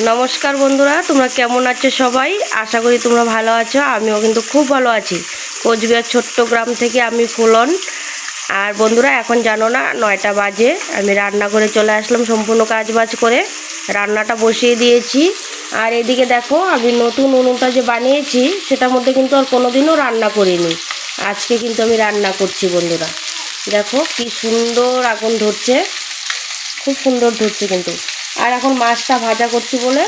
নমস্কার বন্ধুরা, তোমরা কেমন আছো সবাই? আশা করি তোমরা ভালো আছো, আমিও কিন্তু খুব ভালো আছি। কোচবিহার ছোট্ট গ্রাম থেকে আমি ফুলন। আর বন্ধুরা, এখন জানো না, নয়টা বাজে, আমি রান্না করে চলে আসলাম সম্পূর্ণ কাজ বাজ করে। রান্নাটা বসিয়ে দিয়েছি। আর এদিকে দেখো, আমি নতুন উনুনটা যে বানিয়েছি, সেটার মধ্যে কিন্তু আর কোনোদিনও রান্না করিনি। আজকে কিন্তু আমি রান্না করছি বন্ধুরা। দেখো, কি সুন্দর আগুন ধরছে। খুব সুন্দর ধরছে কিন্তু। আর এখন মাছটা ভাজা করছি বলে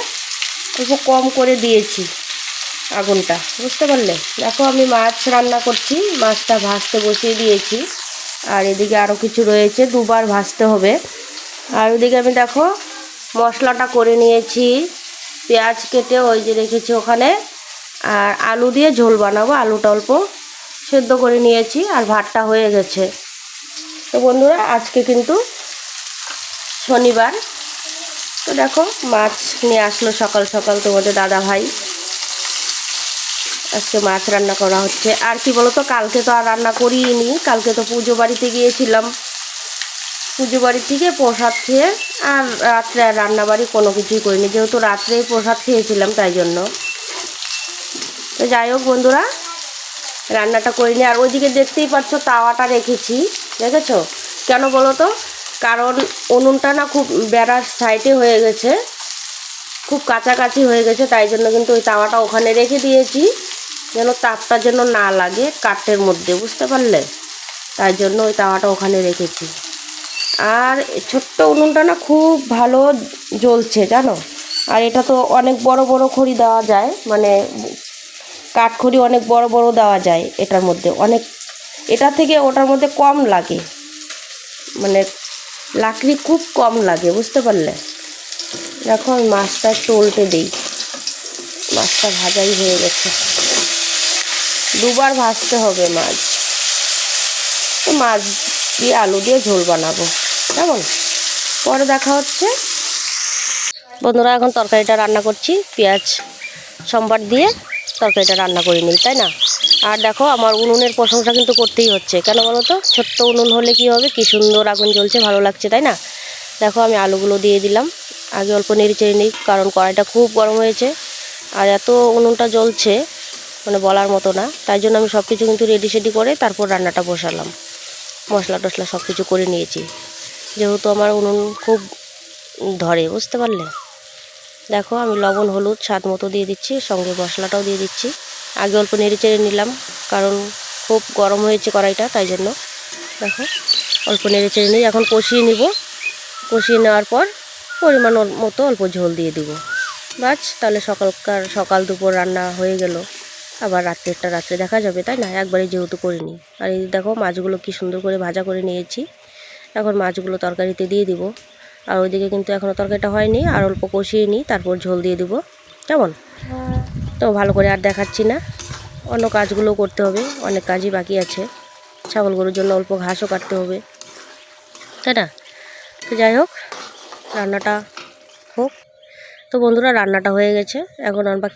একটু কম করে দিয়েছি আগুনটা। বুঝতে পারলে? দেখো আমি মাছ রান্না করছি, মাছটা ভাজতে বসিয়ে দিয়েছি। আর এদিকে আরও কিছু রয়েছে, দুবার ভাজতে হবে। আর ওদিকে আমি দেখো মশলাটা করে নিয়েছি, পেঁয়াজ কেটে ওই যে রেখেছি ওখানে। আর আলু দিয়ে ঝোল বানাবো, আলুটা অল্প সেদ্ধ করে নিয়েছি আর ভাতটা হয়ে গেছে। তো বন্ধুরা, আজকে কিন্তু শনিবার। তো দেখো, মাছ নিয়ে আসলো সকাল সকাল তোমাদের দাদা ভাই আজকে মাছ রান্না করা হচ্ছে। আর কি বলতো, কালকে তো আর রান্না করিনি, কালকে তো পুজো বাড়িতে গিয়েছিলাম। পুজো বাড়ি থেকে প্রসাদ খেয়ে আর রাত্রে আর রান্নাবাড়ি কোনো কিছুই করিনি, যেহেতু রাত্রেই প্রসাদ খেয়েছিলাম তাই জন্য। তো যাই হোক বন্ধুরা, রান্নাটা করিনি। আর ওইদিকে দেখতেই পাচ্ছ, তাওয়াটা রেখেছি, দেখেছ? কেন বলো তো কারণ উনুনটা না খুব বেড়ার সাইডে হয়ে গেছে। খুব কাছাকাছি হয়ে গেছে, তাই জন্য কিন্তু ওই তাওয়াটা ওখানে রেখে দিয়েছি। যেন তাপটা যেন না লাগে কাঠের মধ্যে, বুঝতে পারলে? তাই জন্য ওই তাওয়াটা ওখানে রেখেছি। আর ছোট্ট উনুনটা না খুব ভালো জ্বলছে, জানো? আর এটা তো অনেক বড় বড় খড়ি দেওয়া যায় মানে কাঠখড়ি অনেক বড় বড় দেওয়া যায় এটার মধ্যে। অনেক, এটা থেকে ওটার মধ্যে কম লাগে। মানে লাকড়ি খুব কম লাগে, বুঝতে পারলে? দেখো, আমি মাছটা একটু উল্টে দিই। মাছটা ভাজাই হয়ে গেছে। দুবার ভাজতে হবে মাছ। মাছ দিয়ে আলু দিয়ে ঝোল বানাবো। কেমন? পরে দেখা হচ্ছে। বন্ধুরা, এখন তরকারিটা রান্না করছি। পেঁয়াজ, সম্বার দিয়ে তরকারিটা রান্না করে নিই, তাই না? আর দেখো, আমার উনুনের প্রশংসা কিন্তু করতেই হচ্ছে। কেন বলো তো? ছোট্ট উনুন হলে কি হবে? কি সুন্দর আগুন জ্বলছে, ভালো লাগছে, তাই না? দেখো, আমি আলুগুলো দিয়ে দিলাম। আগে অল্প নেড়ে চেড়ে নিই, কারণ কড়াইটা খুব গরম হয়েছে। আর এত উনুনটা জ্বলছে মানে বলার মতো না। তাই জন্য আমি সব কিছু কিন্তু রেডি সেডি করে তারপর রান্নাটা বসালাম। মশলা টশলা সব কিছু করে নিয়েছি। যেহেতু আমার উনুন খুব ধরে, বুঝতে পারলে? দেখো, আমি লবণ, হলুদ, স্বাদ মতো দিয়ে দিচ্ছি, সঙ্গে মশলাটাও দিয়ে দিচ্ছি। আগে অল্প নেড়ে চেড়ে নিলাম, কারণ খুব গরম হয়েছে কড়াইটা, তাই জন্য। দেখো, অল্প নেড়ে চেড়ে নিই এখন কষিয়ে নিব। কষিয়ে নেওয়ার পর পরিমাণ মতো অল্প ঝোল দিয়ে দিব। বাস তাহলে সকালকার, সকাল দুপুর রান্না হয়ে গেল। আবার রাত্রেরটা রাত্রে দেখা যাবে, তাই না? একবারে যেহেতু করিনি। আর এই দেখো, মাছগুলো কি সুন্দর করে ভাজা করে নিয়েছি। এখন মাছগুলো তরকারিতে দিয়ে দিব। আর ওইদিকে কিন্তু এখনও তরকারিটা হয়নি, আর অল্প কষিয়ে নিই, তারপর ঝোল দিয়ে দিব। কেমন? তো ভালো করে আর দেখাচ্ছি না। অন্য কাজগুলো করতে হবে, অনেক কাজই বাকি আছে। ছাগল গরুর জন্য অল্প ঘাসও কাটতে হবে, তাই না? তো যাই হোক, রান্নাটা হোক। তো বন্ধুরা, রান্নাটা হয়ে গেছে। এখন আমরা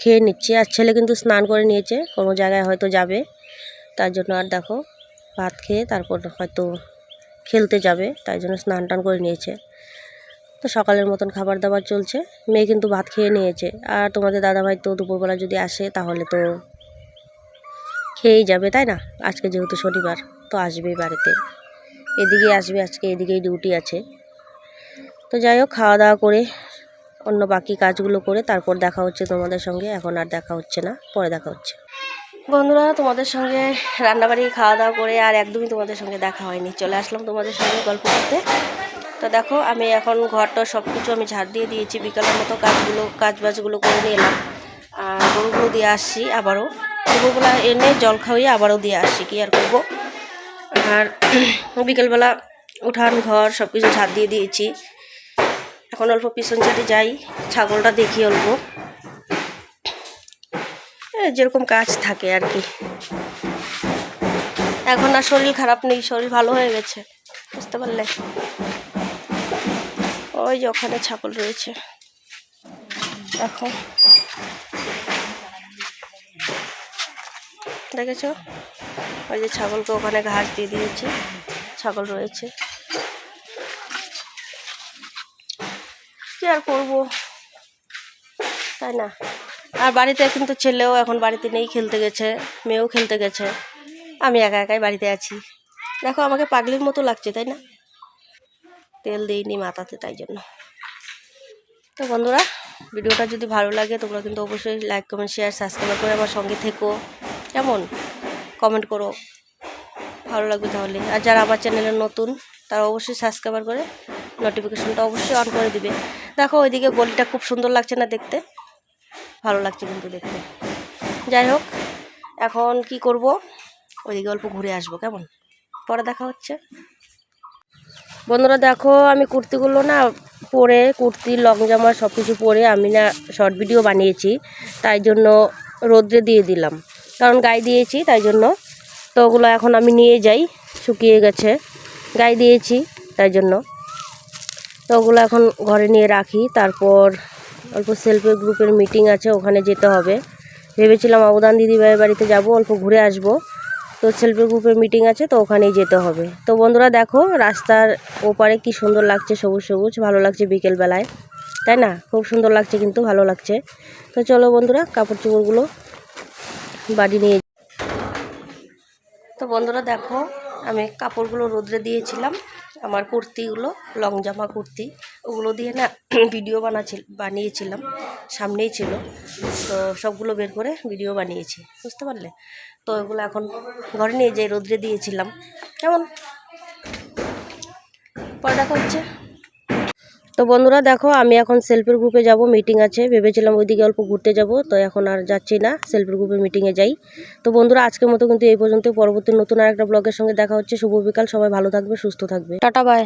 খেয়ে নিচ্ছি। আর ছেলে কিন্তু স্নান করে নিয়েছে, কোনো জায়গায় হয়তো যাবে। তার জন্য আর দেখো, ভাত খেয়ে তারপর হয়তো খেলতে যাবে, তাই জন্য স্নান টান করে নিয়েছে। তো সকালের মতন খাবার দাবার চলছে। মেয়ে কিন্তু ভাত খেয়ে নিয়েছে। আর তোমাদের দাদাভাই তো দুপুরবেলা যদি আসে, তাহলে তো খেয়েই যাবে, তাই না? আজকে যেহেতু শনিবার, তো আসবেই বাড়িতে। এদিকে আসবে, আজকে এদিকেই ডিউটি আছে। তো যাই হোক, খাওয়া দাওয়া করে, অন্য বাকি কাজগুলো করে, তারপর দেখা হচ্ছে তোমাদের সঙ্গে। এখন আর দেখা হচ্ছে না, পরে দেখা হচ্ছে। বন্ধুরা, তোমাদের সঙ্গে রান্নাবাড়ি, খাওয়া দাওয়া করে, আর একদমই তোমাদের সঙ্গে দেখা হয়নি। চলে আসলাম তোমাদের সঙ্গে গল্প করতে। তো দেখো, আমি এখন ঘরটা সব কিছু আমি ঝাড় দিয়ে দিয়েছি, বিকালের মতো কাজগুলো কাজ বাজগুলো করে নিয়ে এলাম। আর গরুগুলো দিয়ে আসছি আবারও। গরুগুলো এনে জল খাওয়িয়ে আবারও দিয়ে আসছি, কি আর করব? আর বিকেলবেলা উঠান, ঘর সব কিছু ঝাড় দিয়ে দিয়েছি। এখন অল্প পিছন সাইডে যাই, ছাগলটা দেখি অল্প। যেরকম কাজ থাকে আর কি। এখন আর শরীর খারাপ নেই, শরীর ভালো হয়ে গেছে, বুঝতে পারলে? ওই যে ওখানে ছাগল রয়েছে। দেখো। দেখেছ? ওই যে ছাগলকে ওখানে ঘাস দিয়ে দিয়েছি। ছাগল রয়েছে। কি আর করব? তাই না? আর বাড়িতে কিন্তু ছেলেও এখন বাড়িতে নেই, খেলতে গেছে, মেয়েও খেলতে গেছে। আমি একা একাই বাড়িতে আছি। দেখো, আমাকে পাগলির মতো লাগছে, তাই না? তেল দিইনি মাথাতে, তাই জন্য। তো বন্ধুরা, ভিডিওটা যদি ভালো লাগে, তোমরা কিন্তু অবশ্যই লাইক কমেন্ট শেয়ার সাবস্ক্রাইব করে আমার সঙ্গে থেকো। কেমন? কমেন্ট করো। ভালো লাগবে তাহলে। আর যারা আমার চ্যানেলে নতুন, তারা অবশ্যই সাবস্ক্রাইবার করে নোটিফিকেশনটা অবশ্যই অন করে দিবে। দেখো, ওইদিকে গলিটা খুব সুন্দর লাগছে না দেখতে? ভালো লাগছে কিন্তু দেখতে। যাই হোক, এখন কি করব? ওইদিকে অল্প ঘুরে আসব, কেমন? পরে দেখা হচ্ছে। বন্ধুরা দেখো, আমি কুর্তিগুলো না পরে, কুর্তি, লং জামা সব কিছু পরে আমি না শর্ট ভিডিও বানিয়েছি, তাই জন্য রোদ্রে দিয়ে দিলাম। কারণ গায়ে দিয়েছি, তাই জন্য। তো ওগুলো এখন আমি নিয়ে যাই, শুকিয়ে গেছে। গায়ে দিয়েছি, তাই জন্য। তো ওগুলো এখন ঘরে নিয়ে রাখি, তারপর অল্প সেলফ গ্রুপের মিটিং আছে, ওখানে যেতে হবে। ভেবেছিলাম অবদান দিদিভাইয়ের বাড়িতে যাব, অল্প ঘুরে আসব। তো সেলফ গ্রুপের মিটিং আছে, তো ওখানেই যেতে হবে। তো বন্ধুরা দেখো, রাস্তার ওপারে কি সুন্দর লাগছে সবুজ সবুজ, ভালো লাগছে বিকেলবেলায়। তাই না? খুব সুন্দর লাগছে কিন্তু, ভালো লাগছে। তো চলো বন্ধুরা কাপড় চোপড়গুলো বাড়ি নিয়ে তো বন্ধুরা দেখো, আমি কাপড়গুলো রোদ্রে দিয়েছিলাম, আমার কুর্তিগুলো লং জামা কুর্তি। ওগুলো দিয়ে না ভিডিও বানাচ্ছিল, বানিয়েছিলাম, সামনেই ছিল। তো সবগুলো বের করে ভিডিও বানিয়েছি, বুঝতে পারলে? তো ওগুলো এখন ঘরে নিয়ে যাই রোদ্রে দিয়েছিলাম। কেমন? পরে দেখা হচ্ছে। তো বন্ধুরা দেখো, আমি এখন সেলফের গ্রুপে যাব মিটিং আছে। ভেবেছিলাম ওইদিকে অল্প ঘুরতে যাব, তো এখন আর যাচ্ছি না সেলফের গ্রুপে মিটিংয়ে যাই। তো বন্ধুরা, আজকের মতো কিন্তু এই পর্যন্ত পরবর্তী নতুন আর একটা ব্লগের সঙ্গে দেখা হচ্ছে। শুভ বিকাল, সবাই ভালো থাকবে, সুস্থ থাকবে। Tata bye